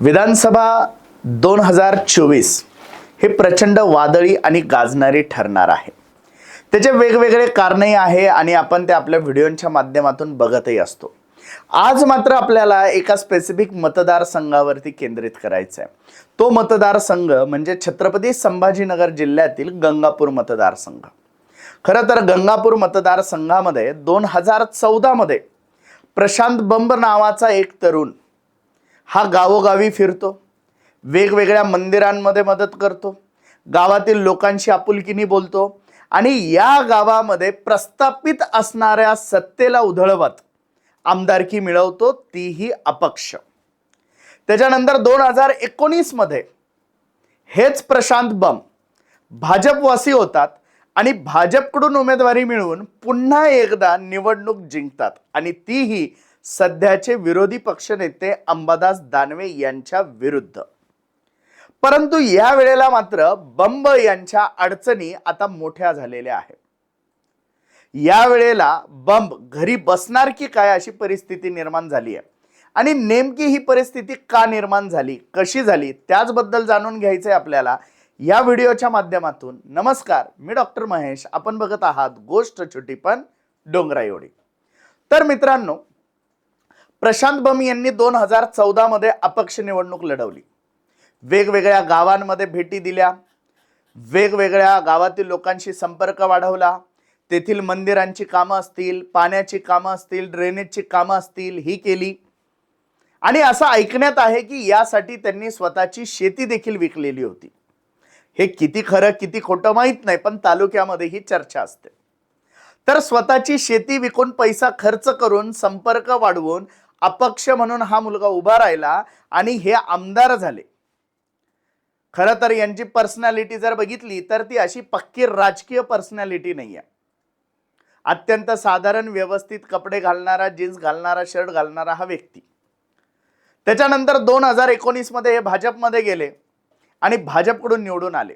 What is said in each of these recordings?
विधानसभा दोन हजार चोवीस हे प्रचंड वादळी आणि गाजणारी ठरणार आहे. त्याचे वेगवेगळे कारणही आहे आणि आपण ते आपल्या व्हिडिओच्या माध्यमातून बघतही असतो. आज मात्र आपल्याला एका स्पेसिफिक मतदारसंघावरती केंद्रित करायचं आहे तो मतदारसंघ म्हणजे छत्रपती संभाजीनगर जिल्ह्यातील गंगापूर मतदारसंघ. खरं तर गंगापूर मतदारसंघामध्ये दोन हजार चौदामध्ये प्रशांत बंब नावाचा एक तरुण हा गावोगावी फिरतो वेगवेगळ्या मंदिरांमध्ये मदत करतो गावातील लोकांशी आपुलकीने बोलतो आणि या गावामध्ये प्रस्थापित असणाऱ्या सत्तेला उधळवत. आमदारकी मिळवतो तीही अपक्ष. त्याच्यानंतर दोन हजार एकोणीसमध्ये हेच प्रशांत बम भाजपवासी होतात आणि भाजपकडून उमेदवारी मिळवून पुन्हा एकदा निवडणूक जिंकतात आणि तीही सध्याचे विरोधी पक्षनेते अंबादास दानवे यांच्या विरुद्ध. परंतु या वेळेला मात्र बंब यांच्या अडचणी आता मोठ्या झालेल्या आहेत. या वेळेला बंब घरी बसणार की काय अशी परिस्थिती निर्माण झाली आहे? आणि नेमकी ही परिस्थिती का निर्माण झाली? कशी झाली? त्याचबद्दल जाणून घ्यायचंय आपल्याला या व्हिडिओच्या माध्यमातून. नमस्कार मी डॉक्टर महेश. आपण बघत आहात गोष्ट छोटी पण डोंगरा एवढी तर मित्रांनो प्रशांत बमी यांनी दोन हजार चौदामध्ये अपक्ष निवडणूक लढवली. वेगवेगळ्या गावांमध्ये भेटी दिल्या. वेगवेगळ्या गावातील लोकांशी संपर्क वाढवला. तेथील मंदिरांची कामं असतील पाण्याची कामं असतील ड्रेनेजची कामं असतील ही केली. आणि असं ऐकण्यात आहे की यासाठी त्यांनी स्वतःची शेती देखील विकलेली होती. हे किती खरं किती खोटं माहीत नाही पण तालुक्यामध्ये ही चर्चा असते. तर स्वतःची शेती विकून पैसा खर्च करून संपर्क वाढवून अपक्ष म्हणून हा मुलगा उभा राहिला आणि हे आमदार झाले. खरं तर यांची पर्सनॅलिटी जर बघितली तर ती अशी पक्की राजकीय पर्सनॅलिटी नाही आहे अत्यंत साधारण व्यवस्थित कपडे घालणारा जीन्स घालणारा शर्ट घालणारा हा व्यक्ती. त्याच्यानंतर दोन हजार एकोणीसमध्ये हे भाजपमध्ये गेले आणि भाजपकडून निवडून आले.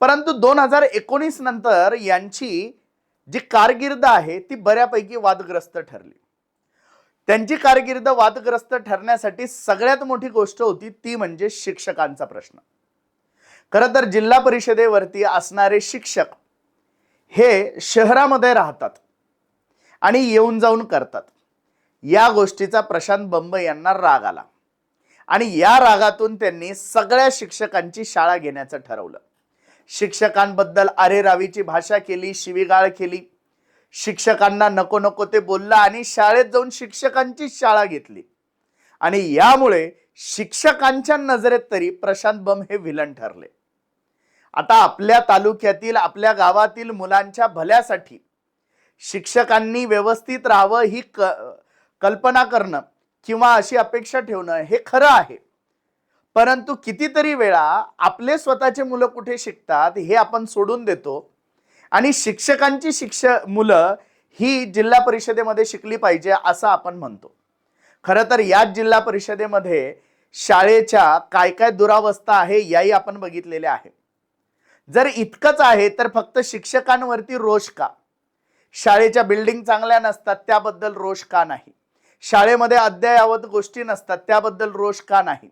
परंतु दोन हजार एकोणीस नंतर यांची जी कारकीर्द आहे ती बऱ्यापैकी वादग्रस्त ठरली. त्यांची कारकीर्द वादग्रस्त ठरण्यासाठी सगळ्यात मोठी गोष्ट होती ती म्हणजे शिक्षकांचा प्रश्न. खरं तर जिल्हा परिषदेवरती असणारे शिक्षक हे शहरामध्ये राहतात आणि येऊन जाऊन करतात. या गोष्टीचा प्रशांत बंब यांना राग आला आणि या रागातून त्यांनी सगळ्या शिक्षकांची शाळा घेण्याचं ठरवलं. शिक्षकांबद्दल अरेरावीची भाषा केली शिवीगाळ केली शिक्षकांना नको नको ते बोलला आणि शाळेत जाऊन शिक्षकांची शाळा घेतली. आणि यामुळे शिक्षकांच्या नजरेत तरी प्रशांत बम हे विलन ठरले. आता आपल्या तालुक्यातील आपल्या गावातील मुलांच्या भल्यासाठी शिक्षकांनी व्यवस्थित राहावं ही क कल्पना करणं किंवा अशी अपेक्षा ठेवणं हे खरं आहे. परंतु कितीतरी वेळा आपले स्वतःचे मुलं कुठे शिकतात हे आपण सोडून देतो आणि शिक्षकांची शिक्ष मुलं ही जिल्हा परिषदेमध्ये शिकली पाहिजे असं आपण म्हणतो. खरं तर याच जिल्हा परिषदेमध्ये शाळेच्या काय काय दुरावस्था आहे याही आपण बघितलेले आहे. जर इतकंच आहे तर फक्त शिक्षकांवरती रोष का? शाळेच्या बिल्डिंग चांगल्या नसतात त्याबद्दल रोष का नाही? शाळेमध्ये अद्ययावत गोष्टी नसतात त्याबद्दल रोष का नाही?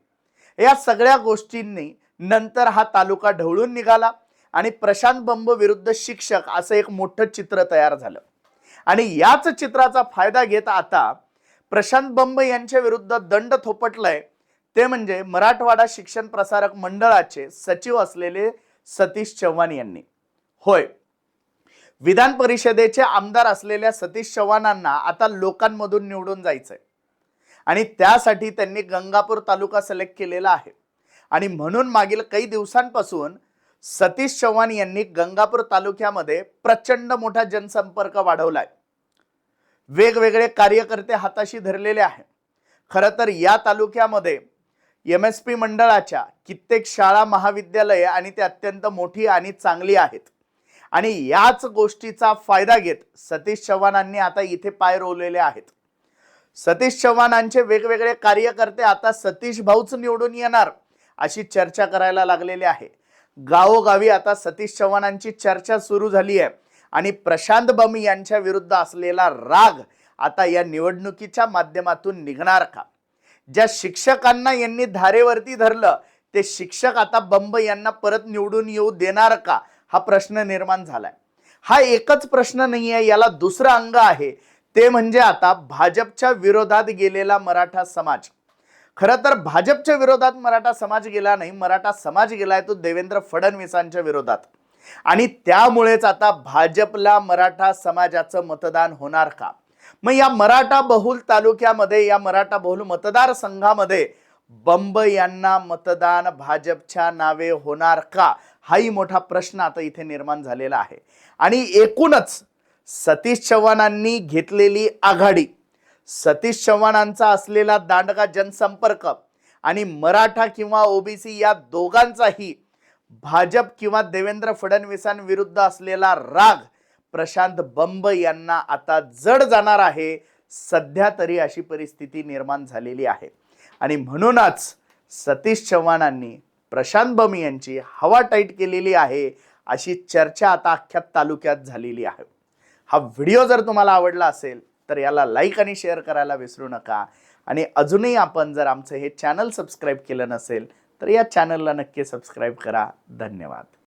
या सगळ्या गोष्टींनी नंतर हा तालुका ढवळून निघाला. आणि प्रशांत बंब विरुद्ध शिक्षक असं एक मोठं चित्र तयार झालं. आणि याच चित्राचा फायदा घेत आता प्रशांत बंब यांच्या विरुद्ध दंड थोपटलाय. ते म्हणजे मराठवाडा शिक्षण प्रसारक मंडळाचे सचिव असलेले सतीश चव्हाण यांनी. होय. विधान परिषदेचे आमदार असलेल्या सतीश चव्हाणांना आता लोकांमधून निवडून जायचंय. आणि त्यासाठी त्यांनी गंगापूर तालुका सिलेक्ट केलेला आहे. आणि म्हणून मागील काही दिवसांपासून सतीश चव्हाण यांनी गंगापूर तालुक्यामध्ये प्रचंड मोठा जनसंपर्क वाढवलाय. वेगवेगळे कार्यकर्ते हाताशी धरलेले आहे खरं तर या तालुक्यामध्ये एम एस पी मंडळाच्या कित्येक शाळा महाविद्यालये आणि ते अत्यंत मोठी आणि चांगली आहेत. आणि याच गोष्टीचा फायदा घेत सतीश चव्हाणांनी आता इथे पाय रोवलेले आहेत. सतीश चव्हाणांचे वेगवेगळे कार्यकर्ते आता सतीश भाऊच निवडून येणार अशी चर्चा करायला लागलेली आहे. गावोगावी आता सतीश चव्हाणांची चर्चा सुरू झाली आहे. आणि प्रशांत बम यांच्या विरुद्ध असलेला राग आता या निवडणुकीच्या माध्यमातून निघणार का? ज्या शिक्षकांना यांनी धारेवरती धरलं ते शिक्षक आता बंब यांना परत निवडून येऊ देणार का? हा प्रश्न निर्माण झालाय. हा एकच प्रश्न नाही आहे याला दुसरं अंग आहे. ते म्हणजे आता भाजपच्या विरोधात गेलेला मराठा समाज. खरं तर भाजपच्या विरोधात मराठा समाज गेला नाही मराठा समाज गेलाय तो देवेंद्र फडणवीसांच्या विरोधात. आणि त्यामुळेच आता भाजपला मराठा समाजाचं मतदान होणार का? मग या मराठा बहुल तालुक्यामध्ये या मराठा बहुल मतदारसंघामध्ये बंब यांना मतदान भाजपच्या नावे होणार का? हाही मोठा प्रश्न आता इथे निर्माण झालेला आहे. आणि एकूणच सतीश चव्हाणांनी घेतलेली आघाडी सतीश चव्हाणांचा असलेला दांडगा जनसंपर्क आणि मराठा किंवा ओबीसी या दोघांचाही भाजप किंवा देवेंद्र फडणवीसांविरुद्ध असलेला राग प्रशांत बंब यांना आता जड जाणार आहे. सध्या तरी अशी परिस्थिती निर्माण झालेली आहे. आणि म्हणूनच सतीश चव्हाणांनी प्रशांत बंब यांची हवा टाईट केलेली आहे अशी चर्चा आता अख्ख्या तालुक्यात झालेली आहे. हा व्हिडिओ जर तुम्हाला आवडला असेल तर याला लाईक आणि शेअर करायला विसरू नका. आणि अजूनही आपण जर आमचं हे चॅनल सबस्क्राईब केलं नसेल तर या चॅनलला नक्की सबस्क्राईब करा. धन्यवाद.